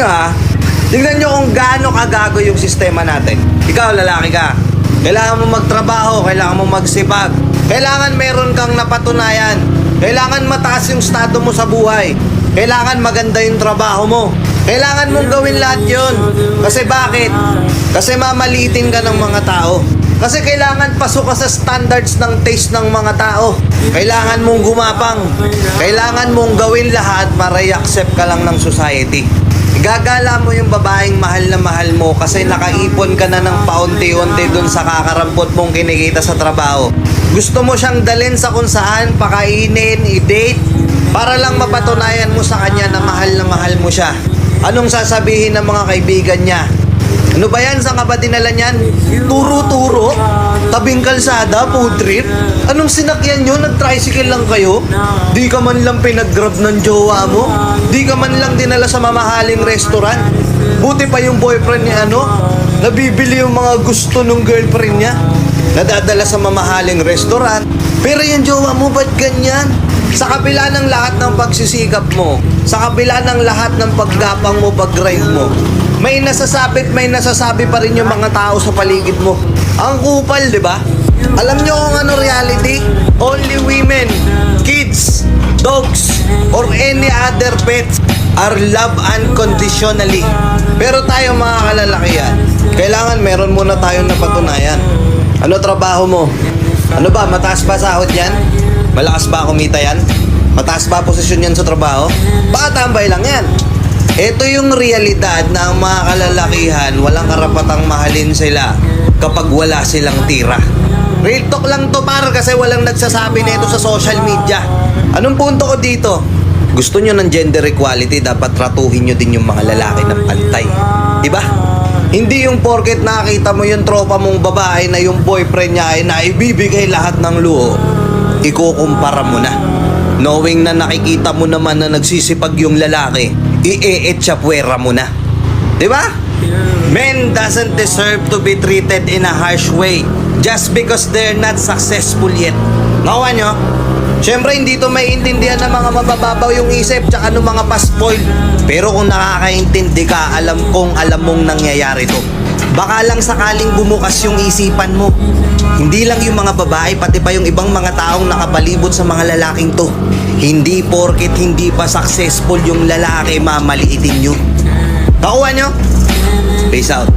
nyo ha. Tingnan nyo kung gaano kagago yung sistema natin. Ikaw, lalaki ka. Kailangan mo magtrabaho, kailangan mo magsipag. Kailangan meron kang napatunayan. Kailangan mataas yung estado mo sa buhay. Kailangan maganda yung trabaho mo. Kailangan mong gawin lahat yun. Kasi bakit? Kasi mamalitin ka ng mga tao. Kasi kailangan pasok ka sa standards ng taste ng mga tao. Kailangan mong gumapang. Kailangan mong gawin lahat para i-accept ka lang ng society. Gagala mo yung babaeng mahal na mahal mo kasi nakaipon ka na ng paunti-unti dun sa kakarampot mong kinikita sa trabaho. Gusto mo siyang dalhin sa kung saan, pakainin, i-date, para lang mapatunayan mo sa kanya na mahal na mahal mo siya. Anong sasabihin ng mga kaibigan niya? Ano ba yan? Saan ka ba dinala niyan? Turo-turo? Tabing kalsada? Food? Anong sinakyan nyo? Nag-tricycle lang kayo? Di ka man lang pinag-grab ng jowa mo? Di ka man lang dinala sa mamahaling restaurant? Buti pa yung boyfriend ni ano? Nabibili yung mga gusto ng girlfriend niya? Nadadala sa mamahaling restaurant? Pero yung jowa mo, ba't ganyan? Sa kabila ng lahat ng pagsisikap mo, sa kabila ng lahat ng paggapang mo, pag-grind mo, may nasasabit, may nasasabi pa rin yung mga tao sa paligid mo. Ang kupal, di ba? Alam nyo kung ano reality? Only women, kids, dogs, or any other pets are loved unconditionally. Pero tayo mga kalalakihan, kailangan meron muna tayong napatunayan. Ano trabaho mo? Ano ba, mataas ba sahod yan? Malakas ba kumita yan? Mataas ba posisyon yan sa trabaho? Baka tambay lang yan. Ito yung realidad na ang mga kalalakihan walang karapatang mahalin sila kapag wala silang tira. Real talk lang to par kasi walang nagsasabi na ito sa social media. Anong punto ko dito? Gusto nyo ng gender equality, dapat tratuhin nyo din yung mga lalaki ng pantay. Diba? Hindi yung porket nakita mo yung tropa mong babae na yung boyfriend niya ay naibibigay lahat ng luho, ikukumpara mo na. Knowing na nakikita mo naman na nagsisipag yung lalaki, i-eetchapwera mo na. Di ba? Men doesn't deserve to be treated in a harsh way just because they're not successful yet. Nakuha nyo? Siyempre, hindi to maiintindihan ng mga mabababaw yung isip tsaka ng mga paspoil. Pero kung nakakaintindi ka, alam kong alam mong nangyayari to. Baka lang sakaling bumukas yung isipan mo. Hindi lang yung mga babae, pati pa yung ibang mga taong nakapalibot sa mga lalaking to. Hindi porket hindi pa successful yung lalaki, mamaliitin nyo. Nakuha nyo? Peace out.